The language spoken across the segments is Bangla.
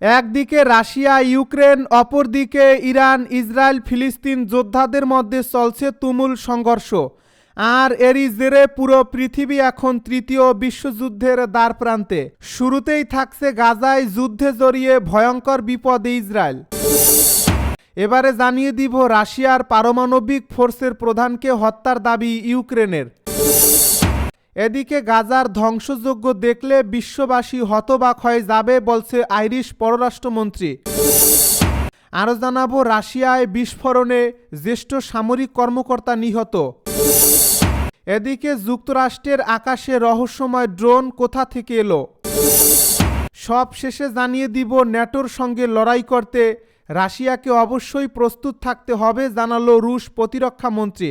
একদিকে রাশিয়া, ইউক্রেন, অপরদিকে ইরান, ইসরায়েল, ফিলিস্তিন যোদ্ধাদের মধ্যে চলছে তুমুল সংঘর্ষ। আর এরই জেরে পুরো পৃথিবী এখন তৃতীয় বিশ্বযুদ্ধের দ্বার প্রান্তে শুরুতেই থাকছে গাজায় যুদ্ধে জড়িয়ে ভয়ঙ্কর বিপদে ইসরায়েল। এবারে জানিয়ে দিব রাশিয়ার পারমাণবিক ফোর্সের প্রধানকে হত্যার দাবি ইউক্রেনের। এদিকে গাজার ধ্বংসযজ্ঞ দেখলে বিশ্ববাসী হতবাক হয়ে যাবে বলছে আইরিশ পররাষ্ট্রমন্ত্রী। আরও জানাব, রাশিয়ায় বিস্ফোরণে জ্যেষ্ঠ সামরিক কর্মকর্তা নিহত। এদিকে যুক্তরাষ্ট্রের আকাশে রহস্যময় ড্রোন কোথা থেকে এলো? সব শেষে জানিয়ে দিব, ন্যাটোর সঙ্গে লড়াই করতে রাশিয়াকে অবশ্যই প্রস্তুত থাকতে হবে, জানালো রুশ প্রতিরক্ষা মন্ত্রী।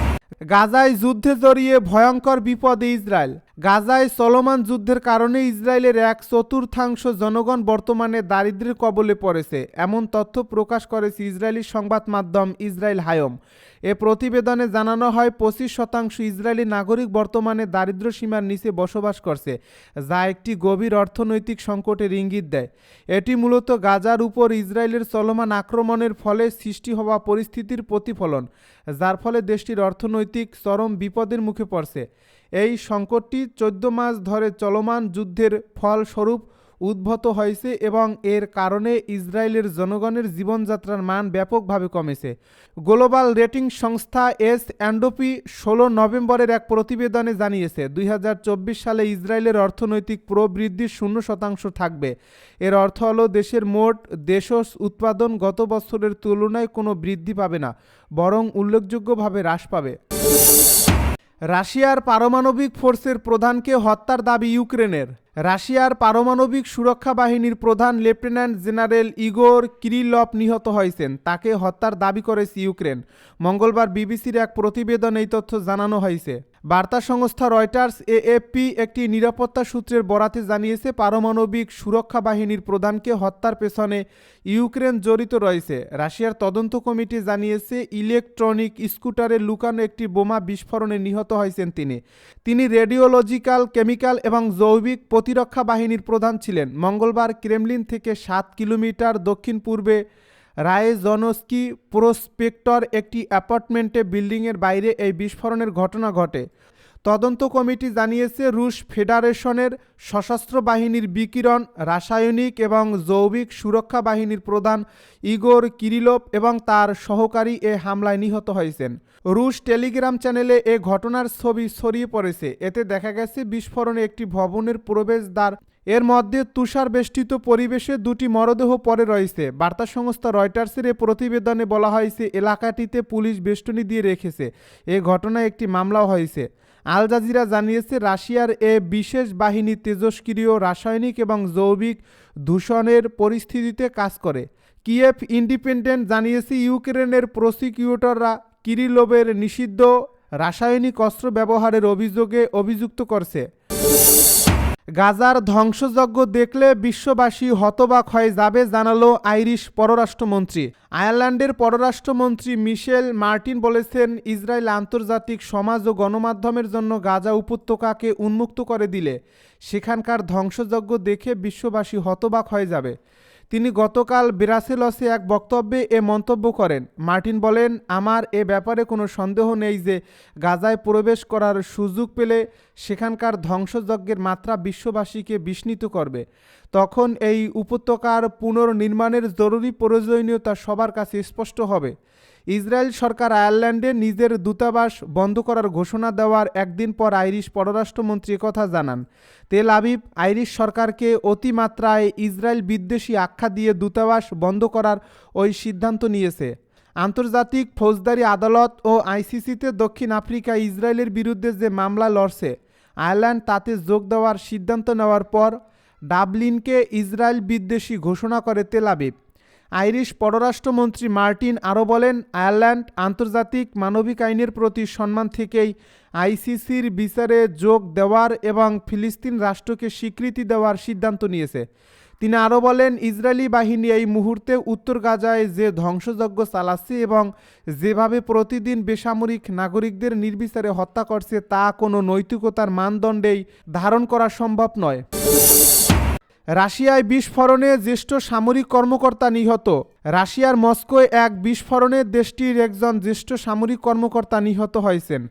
গাজায় যুদ্ধে জড়িয়ে ভয়ঙ্কর বিপদে ইসরায়েল। গাজায় চলমান যুদ্ধের কারণে ইসরায়েলের এক চতুর্থাংশ জনগণ বর্তমানে দারিদ্র্যের কবলে পড়েছে। এমন তথ্য প্রকাশ করেছে ইসরায়েলি সংবাদ মাধ্যম ইসরায়েল হায়ম। এ প্রতিবেদনে জানানো হয়, পঁচিশ শতাংশ ইসরায়েলি নাগরিক বর্তমানে দারিদ্র্য সীমার নিচে বসবাস করছে, যা একটি গভীর অর্থনৈতিক সংকটের ইঙ্গিত দেয়। এটি মূলত গাজার উপর ইসরায়েলের চলমান আক্রমণের ফলে সৃষ্টি হওয়া পরিস্থিতির প্রতিফলন। যার ফলে দেশটির অর্থনৈতিক চরম বিপদের মুখে পড়ছে। এই সংকটটি চোদ্দ মাস ধরে চলমান যুদ্ধের ফলস্বরূপ উদ্ভূত হয়েছে এবং এর কারণে ইসরায়েলের জনগণের জীবনযাত্রার মান ব্যাপকভাবে কমেছে। গ্লোবাল রেটিং সংস্থা এস অ্যান্ডোপি ষোলো নভেম্বরের এক প্রতিবেদনে জানিয়েছে, দুই হাজার চব্বিশ সালে ইসরায়েলের অর্থনৈতিক প্রবৃদ্ধি শূন্য শতাংশ থাকবে। এর অর্থ হলো, দেশের মোট দেশজ উৎপাদন গত বছরের তুলনায় কোনো বৃদ্ধি পাবে না, বরং উল্লেখযোগ্যভাবে হ্রাস পাবে। রাশিয়ার পারমাণবিক ফোর্সের প্রধানকে হত্যার দাবি ইউক্রেনের। রাশিয়ার পারমাণবিক সুরক্ষা বাহিনীর প্রধান লেফটেন্যান্ট জেনারেল ইগোর কিরিলভ নিহত হয়েছেন। তাকে হত্যার দাবি করেছে ইউক্রেন। মঙ্গলবার বিবিসির এক প্রতিবেদনে এই তথ্য জানানো হয়েছে। বার্তা সংস্থা রয়টার্স এএফপি একটি নিরাপত্তা সূত্রের বরাতে জানিয়েছে, পারমাণবিক সুরক্ষা বাহিনীর প্রধানকে হত্যার পেছনে ইউক্রেন জড়িত রয়েছে। রাশিয়ার তদন্ত কমিটি জানিয়েছে, ইলেকট্রনিক স্কুটারে লুকানো একটি বোমা বিস্ফোরণে নিহত হয়েছেন তিনি। তিনি রেডিওলজিক্যাল, কেমিক্যাল এবং জৈবিক প্রতিরক্ষা বাহিনীর প্রধান ছিলেন। মঙ্গলবার ক্রেমলিন থেকে সাত কিলোমিটার দক্ষিণ পূর্বে রায়েজনস্কি প্রোস্পেক্টর একটি অ্যাপার্টমেন্টে বিল্ডিংয়ের বাইরে এই বিস্ফোরণের ঘটনা ঘটে। তদন্ত কমিটি জানিয়েছে, রুশ ফেডারেশনের সশস্ত্র বাহিনীর বিকিরণ, রাসায়নিক এবং জৈবিক সুরক্ষা বাহিনীর প্রধান ইগোর কিরিলোভ এবং তার সহকারী এ হামলায় নিহত হয়েছেন। রুশ টেলিগ্রাম চ্যানেলে এ ঘটনার ছবি ছড়িয়ে পড়েছে। এতে দেখা গেছে, বিস্ফোরণে একটি ভবনের প্রবেশদ্বার এর মধ্যে তুষার বেষ্টিত পরিবেশে দুটি মরদেহ পরে রয়েছে। বার্তা সংস্থা রয়টার্সের এ প্রতিবেদনে বলা হয়েছে, এলাকাটিতে পুলিশ বেষ্টনী দিয়ে রেখেছে। এ ঘটনায় একটি মামলাও হয়েছে। আল জাজিরা জানিয়েছে, রাশিয়ার এ বিশেষ বাহিনী তেজস্ক্রিয় রাসায়নিক এবং জৈবিক দূষণের পরিস্থিতিতে কাজ করে। কিয়েভ ইন্ডিপেন্ডেন্ট জানিয়েছে, ইউক্রেনের প্রসিকিউটররা কিরিলোভের নিষিদ্ধ রাসায়নিক অস্ত্র ব্যবহারের অভিযোগে অভিযুক্ত করছে। গাজার ধ্বংসযজ্ঞ দেখলে বিশ্ববাসী হতবাক হয়ে যাবে জানালো আইরিশ পররাষ্ট্রমন্ত্রী। আয়ারল্যান্ডের পররাষ্ট্রমন্ত্রী মিশেল মার্টিন বলেছেন, ইসরায়েল আন্তর্জাতিক সমাজ ও গণমাধ্যমের জন্য গাজা উপত্যকাকে উন্মুক্ত করে দিলে সেখানকার ধ্বংসযজ্ঞ দেখে বিশ্ববাসী হতবাক হয়ে যাবে। তিনি গতকাল ব্রাসেলসে এক বক্তব্যে এ মন্তব্য করেন। মার্টিন বলেন, আমার এ ব্যাপারে কোনো সন্দেহ নেই যে গাজায় প্রবেশ করার সুযোগ পেলে সেখানকার ধ্বংসযজ্ঞের মাত্রা বিশ্ববাসীকে বিস্মিত করবে। তখন এই উপত্যকার পুনর্নির্মাণের জরুরি প্রয়োজনীয়তা সবার কাছে স্পষ্ট হবে। ইসরায়েল সরকার আয়ারল্যান্ডে নিজের দূতাবাস বন্ধ করার ঘোষণা দেওয়ার একদিন পর আইরিশ পররাষ্ট্রমন্ত্রী কথা জানান। তেল আবিব আইরিশ সরকারকে অতিমাত্রায় ইসরায়েল বিদ্বেষী আখ্যা দিয়ে দূতাবাস বন্ধ করার ওই সিদ্ধান্ত নিয়েছে। আন্তর্জাতিক ফৌজদারি আদালত ও আইসিসিতে দক্ষিণ আফ্রিকা ইসরায়েলের বিরুদ্ধে যে মামলা লড়ছে, আয়ারল্যান্ড তাতে যোগ দেওয়ার সিদ্ধান্ত নেওয়ার পর ডাবলিনকে ইসরায়েল বিদ্বেষী ঘোষণা করে তেল আবিব। আইরিশ পররাষ্ট্রমন্ত্রী মার্টিন আরও বলেন, আয়ারল্যান্ড আন্তর্জাতিক মানবিক আইনের প্রতি সম্মান থেকেই আইসিসির বিচারে যোগ দেওয়ার এবং ফিলিস্তিন রাষ্ট্রকে স্বীকৃতি দেওয়ার সিদ্ধান্ত নিয়েছে। তিনি আরও বলেন, ইসরায়েলি বাহিনী এই মুহূর্তে উত্তর গাজায় যে ধ্বংসযজ্ঞ চালাচ্ছে এবং যেভাবে প্রতিদিন বেসামরিক নাগরিকদের নির্বিচারে হত্যা করছে তা কোনো নৈতিকতার মানদণ্ডেই ধারণ করা সম্ভব নয়। রাশিয়ায় বিস্ফোরণে জ্যেষ্ঠ সামরিক কর্মকর্তা নিহত। রাশিয়ার মস্কোয় এক বিস্ফোরণে দেশটির একজন জ্যেষ্ঠ সামরিক কর্মকর্তা নিহত হয়েছেন।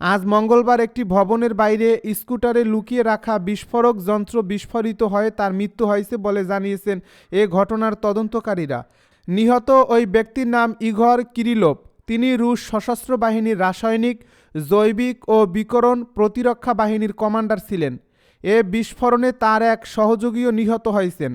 আজ মঙ্গলবার একটি ভবনের বাইরে স্কুটারে লুকিয়ে রাখা বিস্ফোরক যন্ত্র বিস্ফোরিত হয়ে তার মৃত্যু হয়েছে বলে জানিয়েছেন এ ঘটনার তদন্তকারীরা। নিহত ওই ব্যক্তির নাম ইঘর কিরিলোভ। তিনি রুশ সশস্ত্র বাহিনীর রাসায়নিক, জৈবিক ও বিকরণ প্রতিরক্ষা বাহিনীর কমান্ডার ছিলেন। এ বিস্ফোরণে তার এক সহযোগীও নিহত হয়েছেন।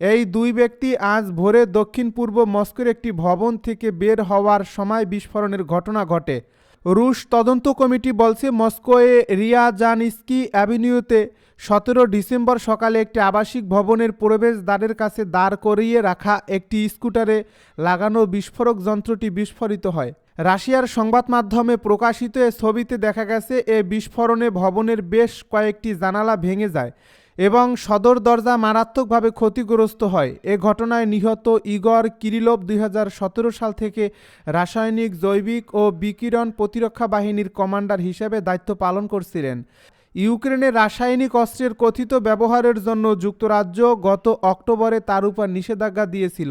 এই দুই ব্যক্তি আজ ভোরে দক্ষিণ পূর্ব মস্কোর একটি ভবন থেকে বের হওয়ার সময় বিস্ফোরণের ঘটনা ঘটে। রুশ তদন্ত কমিটি বলছে, মস্কোয়ে রিয়াজানিস্কি অ্যাভিনিউতে সতেরো ডিসেম্বর সকালে একটি আবাসিক ভবনের প্রবেশদ্বারের কাছে দাঁড় করিয়ে রাখা একটি স্কুটারে লাগানো বিস্ফোরক যন্ত্রটি বিস্ফোরিত হয়। রাশিয়ার সংবাদ মাধ্যমে প্রকাশিত এ ছবিতে দেখা গেছে, এ বিস্ফোরণে ভবনের বেশ কয়েকটি জানালা ভেঙে যায় এবং সদর দরজা মারাত্মকভাবে ক্ষতিগ্রস্ত হয়। এ ঘটনায় নিহত ইগর কিরিলোভ দুই হাজার সতেরো সাল থেকে রাসায়নিক, জৈবিক ও বিকিরণ প্রতিরক্ষা বাহিনীর কমান্ডার হিসেবে দায়িত্ব পালন করছিলেন। ইউক্রেনে রাসায়নিক অস্ত্রের কথিত ব্যবহারের জন্য যুক্তরাজ্য গত অক্টোবরে তার উপর নিষেধাজ্ঞা দিয়েছিল।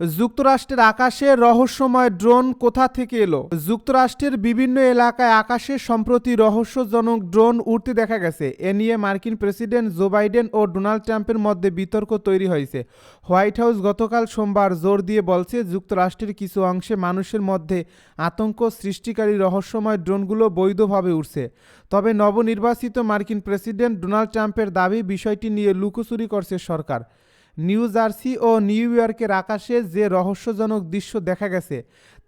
যুক্তরাষ্ট্রের আকাশে রহস্যময় ড্রোন কোথা থেকে এলো? যুক্তরাষ্ট্রের বিভিন্ন এলাকায় আকাশে সম্প্রতি রহস্যজনক ড্রোন উড়তে দেখা গেছে। এ নিয়ে মার্কিন প্রেসিডেন্ট জো বাইডেন ও ডোনাল্ড ট্রাম্পের মধ্যে বিতর্ক তৈরি হয়েছে। হোয়াইট হাউস গতকাল সোমবার জোর দিয়ে বলছে, যুক্তরাষ্ট্রের কিছু অংশে মানুষের মধ্যে আতঙ্ক সৃষ্টিকারী রহস্যময় ড্রোনগুলো বৈধভাবে উঠছে তবে নবনির্বাচিত মার্কিন প্রেসিডেন্ট ডোনাল্ড ট্রাম্পের দাবি বিষয়টি নিয়ে লুকোচুরি করছে সরকার। নিউ জার্সি ও নিউ ইয়র্কের আকাশে যে রহস্যজনক দৃশ্য দেখা গেছে,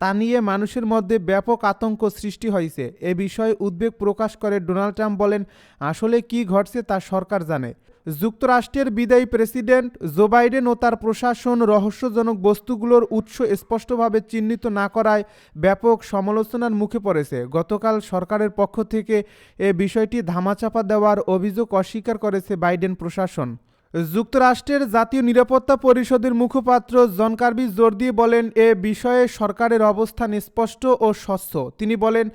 তা নিয়ে মানুষের মধ্যে ব্যাপক আতঙ্ক সৃষ্টি হয়েছে এ বিষয়ে উদ্বেগ প্রকাশ করে ডোনাল্ড ট্রাম্প বলেন, আসলে কি ঘটছে তা সরকার জানে। যুক্তরাষ্ট্রের বিদায়ী প্রেসিডেন্ট জো বাইডেন ও তার প্রশাসন রহস্যজনক বস্তুগুলোর উৎস স্পষ্টভাবে চিহ্নিত না করায় ব্যাপক সমালোচনার মুখে পড়েছে। গতকাল সরকারের পক্ষ থেকে এ বিষয়টি ধামাচাপা দেওয়ার অভিযোগ অস্বীকার করেছে বাইডেন প্রশাসন। যুক্তরাষ্ট্রের জাতীয় নিরাপত্তা পরিষদের মুখপাত্র জন কার্বি জোর দিয়ে বলেন, এ বিষয়ে সরকারের অবস্থান স্পষ্ট ও স্বচ্ছ। তিনি বলেন,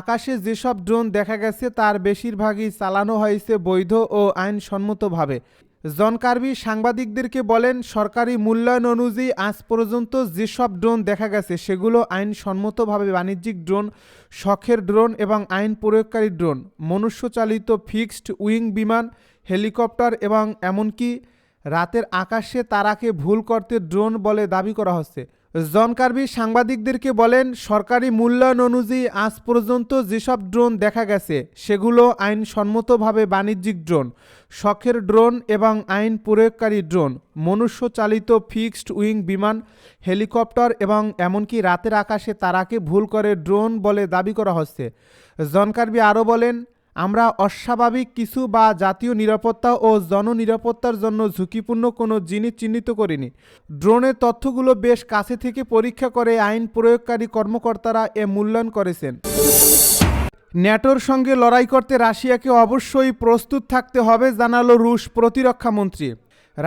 আকাশে যেসব ড্রোন দেখা গেছে, তার বেশিরভাগই চালানো হয়েছে বৈধ ও আইনসম্মতভাবে। জন কার্বি সাংবাদিকদেরকে বলেন, সরকারি মূল্যায়ন অনুযায়ী আজ পর্যন্ত যেসব ড্রোন দেখা গেছে, সেগুলো আইনসম্মতভাবে বাণিজ্যিক ড্রোন, শখের ড্রোন এবং আইন প্রয়োগকারী ড্রোন, মনুষ্যচালিত ফিক্সড উইং বিমান হেলিকপ্টার এবং এমনকি রাতের আকাশে তারাকে ভুল করতে ড্রোন বলে দাবি করা হচ্ছে। জন কার্বি সাংবাদিকদেরকে বলেন, সরকারি মূল্যায়ন অনুযায়ী আজ পর্যন্ত যেসব ড্রোন দেখা গেছে, সেগুলো আইনসম্মতভাবে বাণিজ্যিক ড্রোন, শখের ড্রোন এবং আইন প্রয়োগকারী ড্রোন, মনুষ্যচালিত ফিক্সড উইং বিমান, হেলিকপ্টার এবং এমনকি রাতের আকাশে তারাকে ভুল করে ড্রোন বলে দাবি করা হচ্ছে। জন কার্বি আরও বলেন আমরা অস্বাভাবিক কিছু বা জাতীয় নিরাপত্তা ও জননিরাপত্তার জন্য ঝুঁকিপূর্ণ কোনো জিনিস চিহ্নিত করিনি। ড্রোনের তথ্যগুলো বেশ কাছে থেকে পরীক্ষা করে আইন প্রয়োগকারী কর্মকর্তারা এ মূল্যায়ন করেছেন। ন্যাটোর সঙ্গে লড়াই করতে রাশিয়াকে অবশ্যই প্রস্তুত থাকতে হবে, জানালো রুশ প্রতিরক্ষা মন্ত্রী।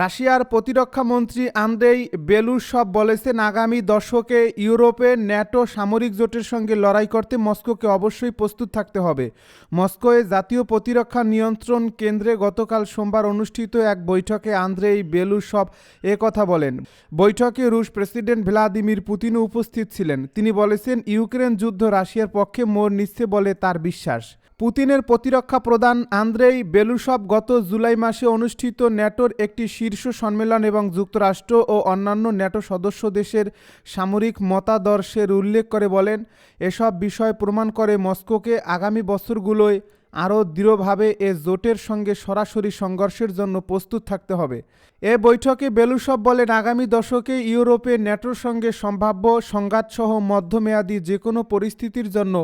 রাশিয়ার প্রতিরক্ষা মন্ত্রী আন্দ্রেই বেলুসভ বলেছেন আগামী দশকে ইউরোপে ন্যাটো সামরিক জোটের সঙ্গে লড়াই করতে মস্কোকে অবশ্যই প্রস্তুত থাকতে হবে। মস্কোয় জাতীয় প্রতিরক্ষা নিয়ন্ত্রণ কেন্দ্রে গতকাল সোমবার অনুষ্ঠিত এক বৈঠকে আন্দ্রেই বেলুসভ এ কথা বলেন। বৈঠকে রুশ প্রেসিডেন্ট ভ্লাদিমির পুতিনও উপস্থিত ছিলেন। তিনি বলেছেন, ইউক্রেন যুদ্ধ রাশিয়ার পক্ষে মোর নিচ্ছে বলে তার বিশ্বাস। পুতিনের প্রতিরক্ষা প্রদান আন্দ্রেই বেলুসব গত জুলাই মাসে অনুষ্ঠিত ন্যাটোর একটি শীর্ষ সম্মেলন এবং যুক্তরাষ্ট্র ও অন্যান্য ন্যাটো সদস্য দেশের সামরিক মতাদর্শের উল্লেখ করে বলেন, এসব বিষয় প্রমাণ করে মস্কোকে আগামী বছরগুলোয় আরও দৃঢ়ভাবে এ জোটের সঙ্গে সরাসরি সংঘর্ষের জন্য প্রস্তুত থাকতে হবে। এ বৈঠকে বেলুসব বলেন আগামী দশকে ইউরোপে ন্যাটোর সঙ্গে সম্ভাব্য সংঘাতসহ মধ্যমেয়াদী যে কোনো পরিস্থিতির জন্য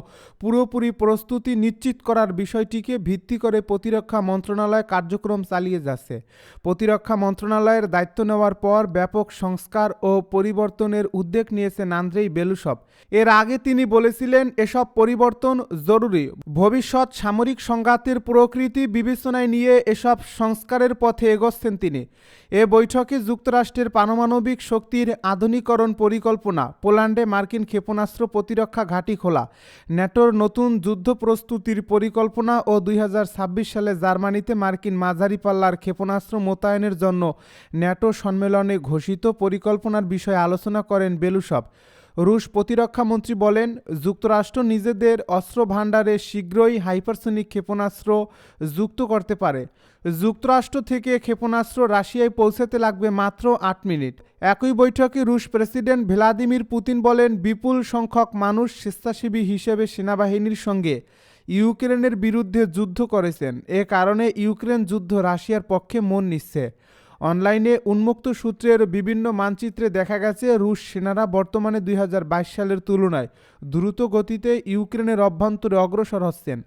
পুরোপুরি প্রস্তুতি নিশ্চিত করার বিষয়টিকে ভিত্তি করে প্রতিরক্ষা মন্ত্রণালয় কার্যক্রম চালিয়ে যাচ্ছে। প্রতিরক্ষা মন্ত্রণালয়ের দায়িত্ব নেওয়ার পর ব্যাপক সংস্কার ও পরিবর্তনের উদ্যোগ নিয়েছেন আন্দ্রেই বেলুসব এর আগে তিনি বলেছিলেন, এসব পরিবর্তন জরুরি। ভবিষ্যৎ সামরিক সংঘাতের প্রকৃতি বিবেচনায় নিয়ে এসব সংস্কারের পথে এগোচ্ছেন তিনি। এ বৈঠকে যুক্তরাষ্ট্রের পারমাণবিক শক্তির আধুনিকরণ পরিকল্পনা, পোল্যান্ডে মার্কিন ক্ষেপণাস্ত্র প্রতিরক্ষা ঘাঁটি খোলা, ন্যাটোর নতুন যুদ্ধ প্রস্তুতির পরিকল্পনা ও দুই হাজার ছাব্বিশ সালে জার্মানিতে মার্কিন মাঝারি পাল্লার ক্ষেপণাস্ত্র মোতায়েনের জন্য ন্যাটো সম্মেলনে ঘোষিত পরিকল্পনার বিষয়ে আলোচনা করেন বেলুসব রুশ প্রতিরক্ষা মন্ত্রী বলেন, যুক্তরাষ্ট্র নিজেদের অস্ত্র ভাণ্ডারে শীঘ্রই হাইপারসোনিক ক্ষেপণাস্ত্র যুক্ত করতে পারে। যুক্তরাষ্ট্র থেকে ক্ষেপণাস্ত্র রাশিয়ায় পৌঁছাতে লাগবে মাত্র আট মিনিট। একই বৈঠকে রুশ প্রেসিডেন্ট ভ্লাদিমির পুতিন বলেন, বিপুল সংখ্যক মানুষ স্বেচ্ছাসেবী হিসেবে সেনাবাহিনীর সঙ্গে ইউক্রেনের বিরুদ্ধে যুদ্ধ করেছেন। এ কারণে ইউক্রেন যুদ্ধ রাশিয়ার পক্ষে মন নিচ্ছে। অনলাইনে উন্মুক্ত সূত্রের বিভিন্ন মানচিত্রে দেখা গেছে, রুশ সেনারা বর্তমানে দুই হাজার বাইশ সালের তুলনায় দ্রুত গতিতে ইউক্রেনের অভ্যন্তরে অগ্রসর হচ্ছেন।